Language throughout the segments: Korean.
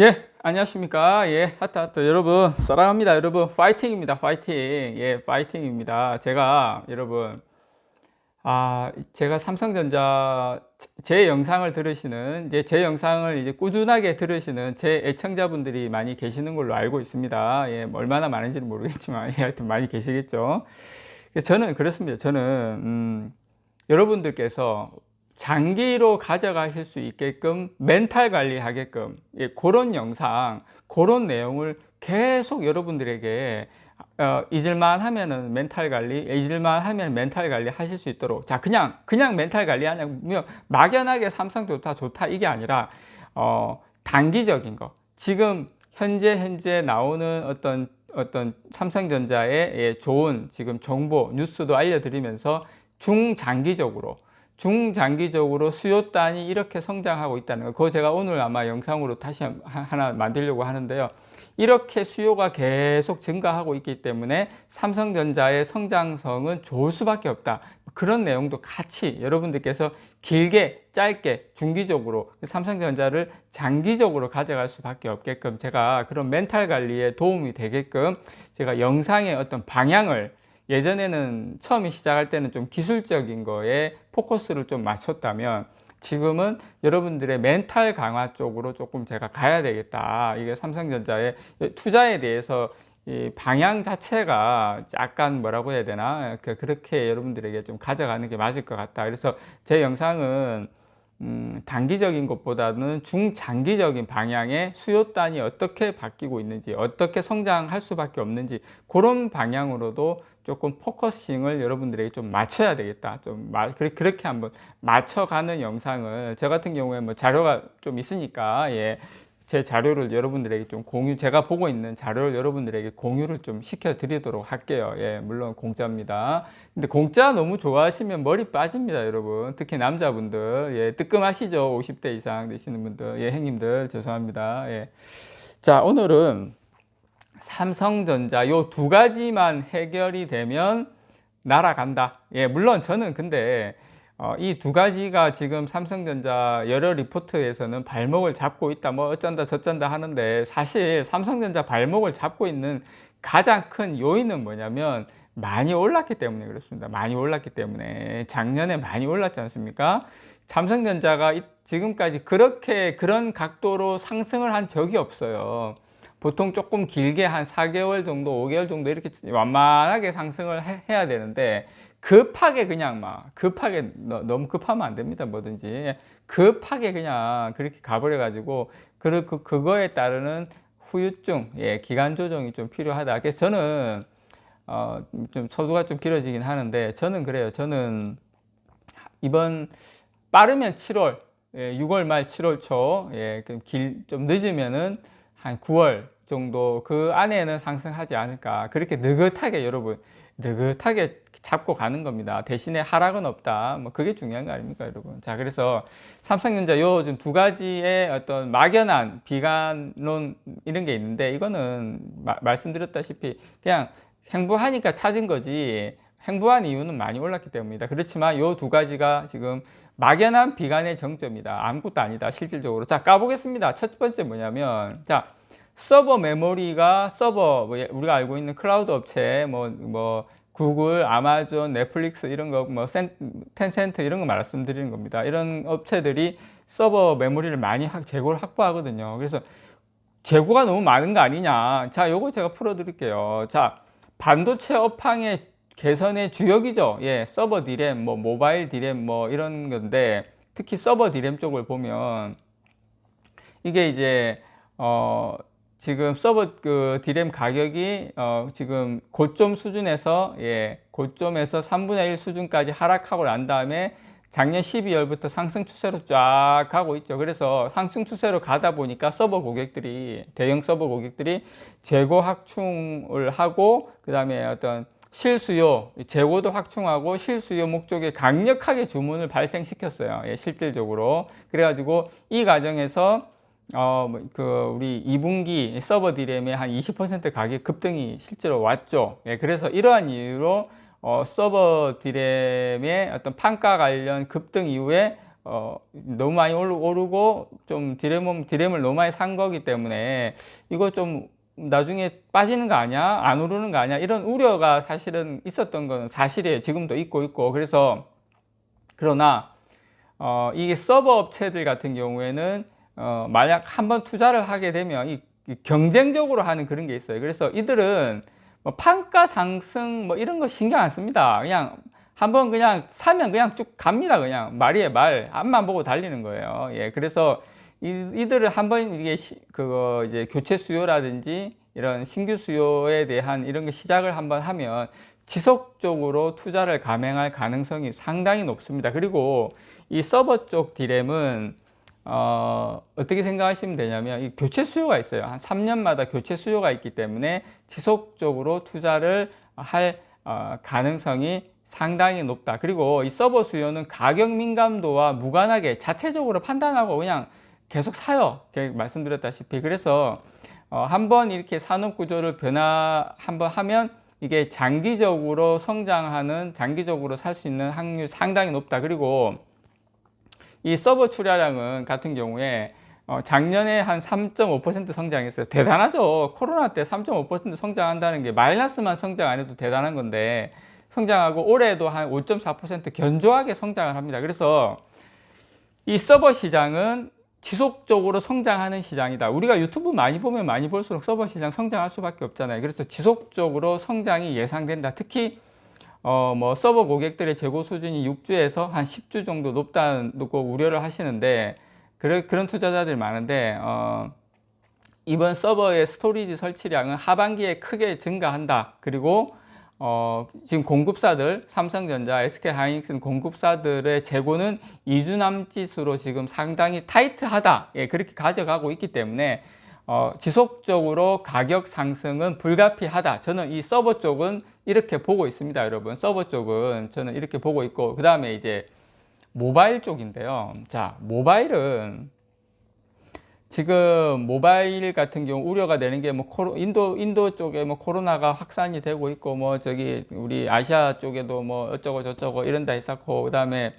예, 안녕하십니까. 예, 하트 하트. 여러분, 사랑합니다. 여러분, 파이팅입니다. 파이팅. 예, 파이팅입니다. 제가, 여러분, 아, 제가 삼성전자 제 영상을 들으시는, 이제 제 영상을 이제 꾸준하게 들으시는 제 애청자분들이 많이 계시는 걸로 알고 있습니다. 예, 뭐 얼마나 많은지는 모르겠지만, 예, 하여튼 많이 계시겠죠. 저는 그렇습니다. 저는, 음, 여러분들께서 장기로 가져가실 수 있게끔 멘탈 관리하게끔 예, 그런 영상, 그런 내용을 계속 여러분들에게 어, 잊을만 하면은 멘탈 관리, 잊을만 하면 멘탈 관리 하실 수 있도록. 자 그냥 그냥 멘탈 관리 하냐면 막연하게 삼성 좋다 좋다 이게 아니라 어, 단기적인 거. 지금 현재 현재 나오는 어떤 어떤 삼성전자의 예, 좋은 지금 정보 뉴스도 알려드리면서 중장기적으로 중장기적으로 수요단이 이렇게 성장하고 있다는 거. 그거 제가 오늘 아마 영상으로 다시 하나 만들려고 하는데요. 이렇게 수요가 계속 증가하고 있기 때문에 삼성전자의 성장성은 좋을 수밖에 없다. 그런 내용도 같이 여러분들께서 길게, 짧게, 중기적으로 삼성전자를 장기적으로 가져갈 수밖에 없게끔 제가 그런 멘탈 관리에 도움이 되게끔 제가 영상의 어떤 방향을 예전에는 처음에 시작할 때는 좀 기술적인 거에 포커스를 좀 맞췄다면 지금은 여러분들의 멘탈 강화 쪽으로 조금 제가 가야 되겠다. 이게 삼성전자의 투자에 대해서 이 방향 자체가 약간 뭐라고 해야 되나 그, 그렇게 여러분들에게 좀 가져가는 게 맞을 것 같다. 그래서 제 영상은 음, 단기적인 것보다는 중장기적인 방향의 수요단이 어떻게 바뀌고 있는지, 어떻게 성장할 수밖에 없는지, 그런 방향으로도 조금 포커싱을 여러분들에게 좀 맞춰야 되겠다. 좀 그렇게 한번 맞춰가는 영상을 저 같은 경우에 뭐 자료가 좀 있으니까 예. 제 자료를 여러분들에게 좀 공유, 제가 보고 있는 자료를 여러분들에게 공유를 좀 시켜드리도록 할게요. 예, 물론 공짜입니다. 근데 공짜 너무 좋아하시면 머리 빠집니다, 여러분. 특히 남자분들. 예, 뜨끔하시죠? 50대 이상 되시는 분들. 예, 형님들, 죄송합니다. 예. 자, 오늘은 삼성전자 요 두 가지만 해결이 되면 날아간다. 예, 물론 저는 근데 어, 이 두 가지가 지금 삼성전자 여러 리포트에서는 발목을 잡고 있다, 뭐 어쩐다 저쩐다 하는데 사실 삼성전자 발목을 잡고 있는 가장 큰 요인은 뭐냐면 많이 올랐기 때문에 그렇습니다. 많이 올랐기 때문에 작년에 많이 올랐지 않습니까? 삼성전자가 지금까지 그렇게 그런 각도로 상승을 한 적이 없어요. 보통 조금 길게 한 4개월 정도, 5개월 정도 이렇게 완만하게 상승을 해, 야 되는데 급하게 그냥 막 급하게 너무 급하면 안 됩니다 뭐든지. 급하게 그냥 그렇게 가버려 가지고 그, 그 그거에 따르는 후유증 예 기간 조정이 좀 필요하다. 그래서 저는 어 좀 소두가 좀 길어지긴 하는데 저는 그래요. 저는 이번 빠르면 7월 예, 6월 말 7월 초예길좀 늦으면은 한 9월 정도 그 안에는 상승하지 않을까. 그렇게 느긋하게 여러분 느긋하게 잡고 가는 겁니다 대신에 하락은 없다 뭐 그게 중요한 거 아닙니까 여러분 자 그래서 삼성전자 요즘 두 가지의 어떤 막연한 비관론 이런 게 있는데 이거는 마, 말씀드렸다시피 그냥 행보하니까 찾은 거지 행보한 이유는 많이 올랐기 때문입니다 그렇지만 요 두 가지가 지금 막연한 비관의 정점이다. 아무것도 아니다. 실질적으로. 자, 까보겠습니다. 첫 번째 뭐냐면, 자, 서버 메모리가 서버, 뭐 예, 우리가 알고 있는 클라우드 업체, 뭐, 뭐, 구글, 아마존, 넷플릭스 이런 거, 뭐, 센, 텐센트 이런 거 말씀드리는 겁니다. 이런 업체들이 서버 메모리를 많이 확, 재고를 확보하거든요. 그래서 재고가 너무 많은 거 아니냐. 자, 요거 제가 풀어드릴게요. 자, 반도체 업황의 개선의 주역이죠. 예, 서버 디램, 뭐 모바일 디램 뭐 이런 건데 특히 서버 디램 쪽을 보면 이게 이제 어 지금 서버 그 디램 가격이 어 지금 고점 수준에서 예, 고점에서 3분의 1 수준까지 하락하고 난 다음에 작년 12월부터 상승 추세로 쫙 가고 있죠. 그래서 상승 추세로 가다 보니까 서버 고객들이 대형 서버 고객들이 재고 확충을 하고 그다음에 어떤 실수요, 재고도 확충하고 실수요 목적에 강력하게 주문을 발생시켰어요. 예, 실질적으로. 그래가지고 이 과정에서 어, 뭐 그, 우리 2분기 서버 디램의 한 20% 가격 급등이 실제로 왔죠. 예, 그래서 이러한 이유로 어, 서버 디램의 어떤 판가 관련 급등 이후에 어, 너무 많이 오르- 오르고 좀 디램, 디램을 너무 많이 산 거기 때문에 이거 좀 나중에 빠지는 거 아니야? 안 오르는 거 아니야? 이런 우려가 사실은 있었던 건 사실이에요. 지금도 있고 있고. 그래서 그러나 어, 이게 서버 업체들 같은 경우에는 어, 만약 한번 투자를 하게 되면 이, 이 경쟁적으로 하는 그런 게 있어요. 그래서 이들은 뭐 판가 상승 뭐 이런 거 신경 안 씁니다. 그냥 한번 그냥 사면 그냥 쭉 갑니다. 그냥 말이에 말 앞만 보고 달리는 거예요. 예, 그래서 이, 이들을 한번 이게 시, 그거 이제 교체 수요라든지 이런 신규 수요에 대한 이런 게 시작을 한번 하면 지속적으로 투자를 감행할 가능성이 상당히 높습니다. 그리고 이 서버 쪽 디램은 어, 어떻게 생각하시면 되냐면 이 교체 수요가 있어요. 한 3년마다 교체 수요가 있기 때문에 지속적으로 투자를 할 어, 가능성이 상당히 높다. 그리고 이 서버 수요는 가격 민감도와 무관하게 자체적으로 판단하고 그냥 계속 사요. 말씀드렸다시피 그래서 어, 한번 이렇게 산업 구조를 변화 한번 하면 이게 장기적으로 성장하는 장기적으로 살 수 있는 확률 상당히 높다. 그리고 이 서버 출하량은 같은 경우에 어, 작년에 한 3.5% 성장했어요. 대단하죠. 코로나 때 3.5% 성장한다는 게 마이너스만 성장 안 해도 대단한 건데 성장하고 올해도 한 5.4% 견조하게 성장을 합니다. 그래서 이 서버 시장은 지속적으로 성장하는 시장이다. 우리가 유튜브 많이 보면 많이 볼수록 서버 시장 성장할 수밖에 없잖아요. 그래서 지속적으로 성장이 예상된다. 특히 어, 뭐 서버 고객들의 재고 수준이 6주에서 한 10주 정도 높다는 거 우려를 하시는데 그런 그런 투자자들 많은데 어, 이번 서버의 스토리지 설치량은 하반기에 크게 증가한다. 그리고 어, 지금 공급사들 삼성전자, SK하이닉스는 공급사들의 재고는 2주 남짓으로 지금 상당히 타이트하다. 예, 그렇게 가져가고 있기 때문에 어, 지속적으로 가격 상승은 불가피하다. 저는 이 서버 쪽은 이렇게 보고 있습니다, 여러분. 서버 쪽은 저는 이렇게 보고 있고 그 다음에 이제 모바일 쪽인데요. 자, 모바일은 지금 모바일 같은 경우 우려가 되는 게 뭐 코로 인도 인도 쪽에 뭐 코로나가 확산이 되고 있고 뭐 저기 우리 아시아 쪽에도 뭐 어쩌고 저쩌고 이런 다 있었고 그다음에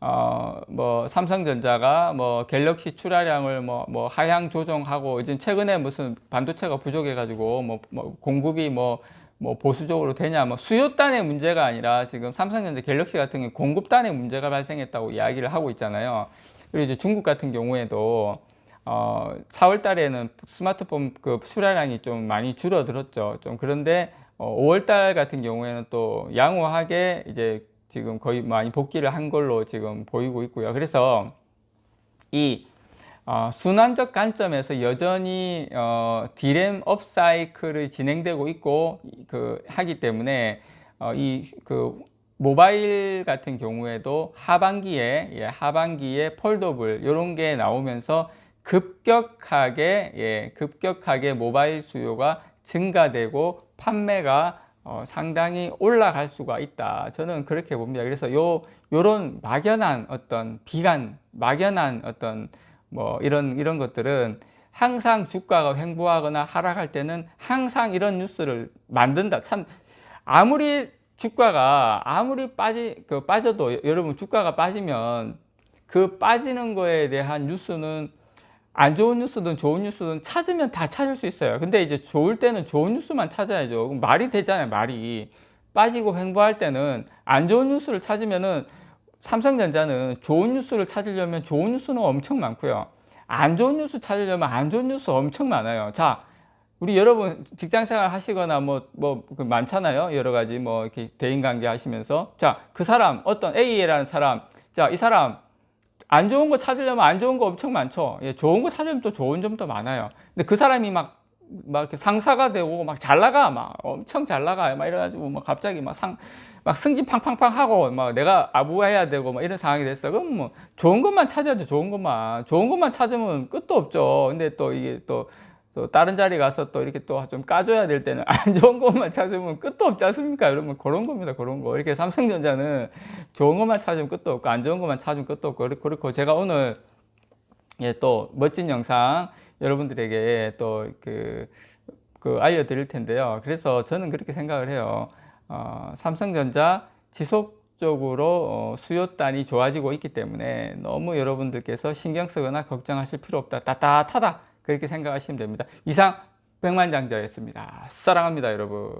어 뭐 삼성전자가 뭐 갤럭시 출하량을 뭐 뭐 하향 조정하고 이제 최근에 무슨 반도체가 부족해 가지고 뭐, 뭐 공급이 뭐 뭐 보수적으로 되냐 뭐 수요단의 문제가 아니라 지금 삼성전자 갤럭시 같은 경우 공급단의 문제가 발생했다고 이야기를 하고 있잖아요. 그리고 이제 중국 같은 경우에도 어, 4월 달에는 스마트폰 그 출하량이 좀 많이 줄어들었죠. 좀 그런데 어, 5월 달 같은 경우에는 또 양호하게 이제 지금 거의 많이 복귀를 한 걸로 지금 보이고 있고요. 그래서 이 어, 순환적 관점에서 여전히 어, 디램 업사이클이 진행되고 있고 그 하기 때문에 어, 이그 모바일 같은 경우에도 하반기에 예, 하반기에 폴더블 이런 게 나오면서 급격하게 예, 급격하게 모바일 수요가 증가되고 판매가 어, 상당히 올라갈 수가 있다. 저는 그렇게 봅니다. 그래서 요 요런 막연한 어떤 비관, 막연한 어떤 뭐 이런 이런 것들은 항상 주가가 횡보하거나 하락할 때는 항상 이런 뉴스를 만든다. 참 아무리 주가가 아무리 빠지 그 빠져도 여러분 주가가 빠지면 그 빠지는 거에 대한 뉴스는 안 좋은 뉴스든 좋은 뉴스든 찾으면 다 찾을 수 있어요. 근데 이제 좋을 때는 좋은 뉴스만 찾아야죠. 말이 되잖아요, 말이. 빠지고 횡보할 때는 안 좋은 뉴스를 찾으면은 삼성전자는 좋은 뉴스를 찾으려면 좋은 뉴스는 엄청 많고요. 안 좋은 뉴스 찾으려면 안 좋은 뉴스 엄청 많아요. 자, 우리 여러분 직장 생활 하시거나 뭐, 뭐, 그 많잖아요. 여러 가지 뭐 이렇게 대인 관계 하시면서. 자, 그 사람, 어떤 A라는 사람. 자, 이 사람 안 좋은 거 찾으려면 안 좋은 거 엄청 많죠. 예, 좋은 거 찾으면 또 좋은 점도 많아요. 근데 그 사람이 막, 막 상사가 되고 막 잘 나가. 막 엄청 잘 나가요. 막 이래가지고 막 갑자기 막 상, 막 승진 팡팡팡 하고 막 내가 아부해야 되고 막 이런 상황이 됐어. 그럼 뭐 좋은 것만 찾아야죠. 좋은 것만. 좋은 것만 찾으면 끝도 없죠. 근데 또 이게 또, 또 다른 자리 가서 또 이렇게 또 좀 까줘야 될 때는 안 좋은 것만 찾으면 끝도 없지 않습니까? 여러분 그런 겁니다. 그런 거. 이렇게 삼성전자는 좋은 것만 찾으면 끝도 없고 안 좋은 것만 찾으면 끝도 없고 그렇고 제가 오늘 예, 또 멋진 영상 여러분들에게 또그 그 알려드릴 텐데요. 그래서 저는 그렇게 생각을 해요. 어, 삼성전자 지속 지속적으로 어, 수요단이 좋아지고 있기 때문에 너무 여러분들께서 신경 쓰거나 걱정하실 필요 없다. 따뜻하다. 그렇게 생각하시면 됩니다. 이상 백만장자였습니다. 사랑합니다, 여러분.